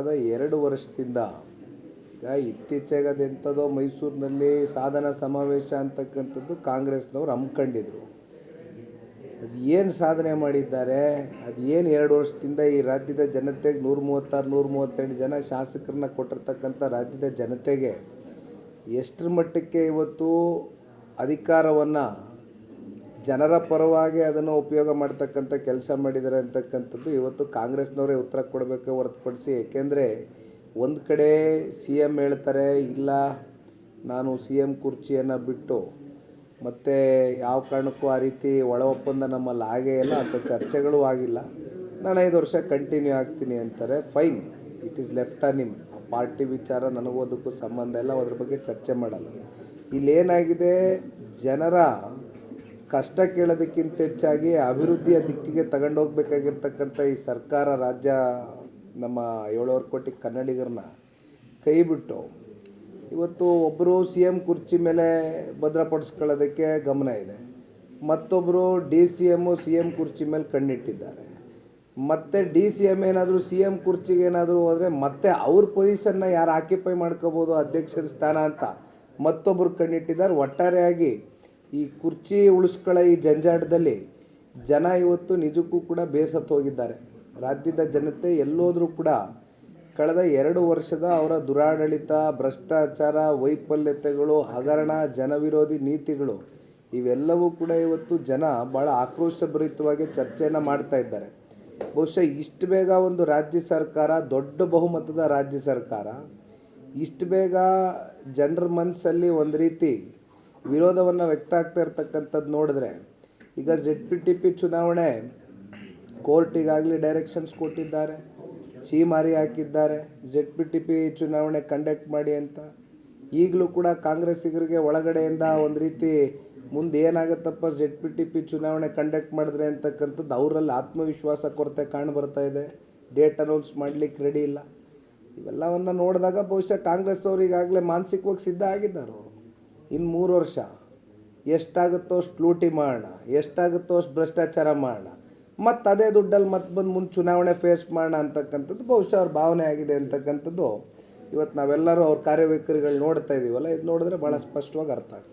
ಕಳೆದ ಎರಡು ವರ್ಷದಿಂದ ಈಗ ಇತ್ತೀಚೆಗೆ ಎಂಥದೋ ಮೈಸೂರಿನಲ್ಲಿ ಸಾಧನ ಸಮಾವೇಶ ಅಂತಕ್ಕಂಥದ್ದು ಕಾಂಗ್ರೆಸ್ನವ್ರು ಹಮ್ಮಿಕೊಂಡಿದ್ರು. ಅದು ಏನು ಸಾಧನೆ ಮಾಡಿದ್ದಾರೆ, ಅದು ಏನು ಎರಡು ವರ್ಷದಿಂದ ಈ ರಾಜ್ಯದ ಜನತೆಗೆ ನೂರ ಮೂವತ್ತಾರು ನೂರ ಮೂವತ್ತೆರಡು ಜನ ಶಾಸಕರನ್ನ ಕೊಟ್ಟಿರ್ತಕ್ಕಂಥ ರಾಜ್ಯದ ಜನತೆಗೆ ಎಷ್ಟರ ಮಟ್ಟಕ್ಕೆ ಇವತ್ತು ಅಧಿಕಾರವನ್ನು ಜನರ ಪರವಾಗಿ ಅದನ್ನು ಉಪಯೋಗ ಮಾಡ್ತಕ್ಕಂಥ ಕೆಲಸ ಮಾಡಿದ್ದಾರೆ ಅಂತಕ್ಕಂಥದ್ದು ಇವತ್ತು ಕಾಂಗ್ರೆಸ್ನವರೇ ಉತ್ತರ ಕೊಡಬೇಕು ಹೊರತುಪಡಿಸಿ, ಏಕೆಂದರೆ ಒಂದು ಕಡೆ ಸಿ ಎಂ ಹೇಳ್ತಾರೆ, ಇಲ್ಲ, ನಾನು ಸಿ ಎಂ ಕುರ್ಚಿಯನ್ನು ಬಿಟ್ಟು ಮತ್ತು ಯಾವ ಕಾರಣಕ್ಕೂ ಆ ರೀತಿ ಒಳ ಒಪ್ಪಂದ ನಮ್ಮಲ್ಲಿ ಆಗೇ ಇಲ್ಲ, ಅಂತ ಚರ್ಚೆಗಳು ಆಗಿಲ್ಲ. ನಾನು ಐದು ವರ್ಷ ಕಂಟಿನ್ಯೂ ಆಗ್ತೀನಿ ಅಂತಾರೆ fine it is left on ನಿಮ್ ಆ ಪಾರ್ಟಿ ವಿಚಾರ ನನಗೂ ಅದಕ್ಕೂ ಸಂಬಂಧ ಇಲ್ಲ, ಅದ್ರ ಬಗ್ಗೆ ಚರ್ಚೆ ಮಾಡಲ್ಲ. ಇಲ್ಲೇನಾಗಿದೆ, ಜನರ ಕಷ್ಟ ಕೇಳೋದಕ್ಕಿಂತ ಹೆಚ್ಚಾಗಿ ಅಭಿವೃದ್ಧಿಯ ದಿಕ್ಕಿಗೆ ತಗೊಂಡೋಗ್ಬೇಕಾಗಿರ್ತಕ್ಕಂಥ ಈ ಸರ್ಕಾರ ರಾಜ್ಯ ನಮ್ಮ ಏಳುವರೆ ಕೋಟಿ ಕನ್ನಡಿಗರನ್ನ ಕೈ ಬಿಟ್ಟು ಇವತ್ತು ಒಬ್ಬರು ಸಿ ಎಂ ಕುರ್ಚಿ ಮೇಲೆ ಭದ್ರಪಡಿಸ್ಕೊಳ್ಳೋದಕ್ಕೆ ಗಮನ ಇದೆ. ಮತ್ತೊಬ್ಬರು D C M C M ಕುರ್ಚಿ ಮೇಲೆ ಕಣ್ಣಿಟ್ಟಿದ್ದಾರೆ. ಮತ್ತೆ ಡಿ ಸಿ ಎಂ ಏನಾದರೂ ಸಿ ಎಂ ಕುರ್ಚಿಗೆ ಏನಾದರೂ ಹೋದರೆ ಮತ್ತೆ ಅವ್ರ ಪೊಸಿಷನ್ನ ಯಾರು ಆಕ್ಯುಪೈ ಮಾಡ್ಕೋಬೋದು, ಅಧ್ಯಕ್ಷರ ಸ್ಥಾನ ಅಂತ ಮತ್ತೊಬ್ಬರು ಕಣ್ಣಿಟ್ಟಿದ್ದಾರೆ. ಒಟ್ಟಾರೆಯಾಗಿ ಈ ಕುರ್ಚಿ ಉಳಿಸ್ಕೊಳ್ಳ ಈ ಜಂಜಾಟದಲ್ಲಿ ಜನ ಇವತ್ತು ನಿಜಕ್ಕೂ ಕೂಡ ಬೇಸತ್ತು ಹೋಗಿದ್ದಾರೆ. ರಾಜ್ಯದ ಜನತೆ ಎಲ್ಲೋದ್ರೂ ಕೂಡ ಕಳೆದ ಎರಡು ವರ್ಷದ ಅವರ ದುರಾಡಳಿತ, ಭ್ರಷ್ಟಾಚಾರ, ವೈಫಲ್ಯತೆಗಳು, ಹಗರಣ, ಜನವಿರೋಧಿ ನೀತಿಗಳು, ಇವೆಲ್ಲವೂ ಕೂಡ ಇವತ್ತು ಜನ ಭಾಳ ಆಕ್ರೋಶಭರಿತವಾಗಿ ಚರ್ಚೆಯನ್ನು ಮಾಡ್ತಾ ಇದ್ದಾರೆ. ಬಹುಶಃ ಇಷ್ಟು ಬೇಗ ಒಂದು ರಾಜ್ಯ ಸರ್ಕಾರ, ದೊಡ್ಡ ಬಹುಮತದ ರಾಜ್ಯ ಸರ್ಕಾರ, ಇಷ್ಟು ಬೇಗ ಜನರ ಮನಸ್ಸಲ್ಲಿ ಒಂದು ರೀತಿ ವಿರೋಧವನ್ನು ವ್ಯಕ್ತ ಆಗ್ತಾ ಇರ್ತಕ್ಕಂಥದ್ದು ನೋಡಿದ್ರೆ, ಈಗ ಜೆಡ್ ಪಿ ಟಿ ಪಿ ಚುನಾವಣೆ, ಕೋರ್ಟಿಗಾಗಲಿ ಡೈರೆಕ್ಷನ್ಸ್ ಕೊಟ್ಟಿದ್ದಾರೆ ಚೀಮಾರಿ ಹಾಕಿದ್ದಾರೆ ಜೆಡ್ ಪಿ ಟಿ ಪಿ ಚುನಾವಣೆ ಕಂಡಕ್ಟ್ ಮಾಡಿ ಅಂತ. ಈಗಲೂ ಕೂಡ ಕಾಂಗ್ರೆಸ್ಸಿಗರಿಗೆ ಒಳಗಡೆಯಿಂದ ಒಂದು ರೀತಿ ಮುಂದೆ ಏನಾಗುತ್ತಪ್ಪ ಜೆಡ್ ಪಿ ಟಿ ಪಿ ಚುನಾವಣೆ ಕಂಡಕ್ಟ್ ಮಾಡಿದ್ರೆ ಅಂತಕ್ಕಂಥದ್ದು ಅವರಲ್ಲಿ ಆತ್ಮವಿಶ್ವಾಸ ಕೊರತೆ ಕಾಣ್ಬರ್ತಾ ಇದೆ. ಡೇಟ್ ಅನೌನ್ಸ್ ಮಾಡಲಿಕ್ಕೆ ರೆಡಿ ಇಲ್ಲ. ಇವೆಲ್ಲವನ್ನು ನೋಡಿದಾಗ ಬಹುಶಃ ಕಾಂಗ್ರೆಸ್ ಅವರು ಈಗಾಗಲೇ ಮಾನಸಿಕವಾಗಿ ಸಿದ್ಧ ಆಗಿದ್ದಾರೆ ಅವರು. ಇನ್ನು ಮೂರು ವರ್ಷ. ಎಷ್ಟಾಗುತ್ತೋ ಅಷ್ಟು ಲೂಟಿ ಮಾಡೋಣ ಎಷ್ಟಾಗುತ್ತೋ ಅಷ್ಟು ಭ್ರಷ್ಟಾಚಾರ ಮಾಡೋಣ ಮತ್ತು ಅದೇ ದುಡ್ಡಲ್ಲಿ ಮತ್ತೆ ಬಂದು ಮುಂದೆ ಚುನಾವಣೆ ಫೇಸ್ ಮಾಡೋಣ ಅಂತಕ್ಕಂಥದ್ದು ಬಹುಶಃ ಅವ್ರ ಭಾವನೆ ಆಗಿದೆ ಅಂತಕ್ಕಂಥದ್ದು ಇವತ್ತು ನಾವೆಲ್ಲರೂ ಅವ್ರ ಕಾರ್ಯವೈಖರಿಗಳು ನೋಡ್ತಾ ಇದ್ದೀವಲ್ಲ ಇದು ನೋಡಿದ್ರೆ ಭಾಳ ಸ್ಪಷ್ಟವಾಗಿ ಅರ್ಥ ಆಗ್ತದೆ.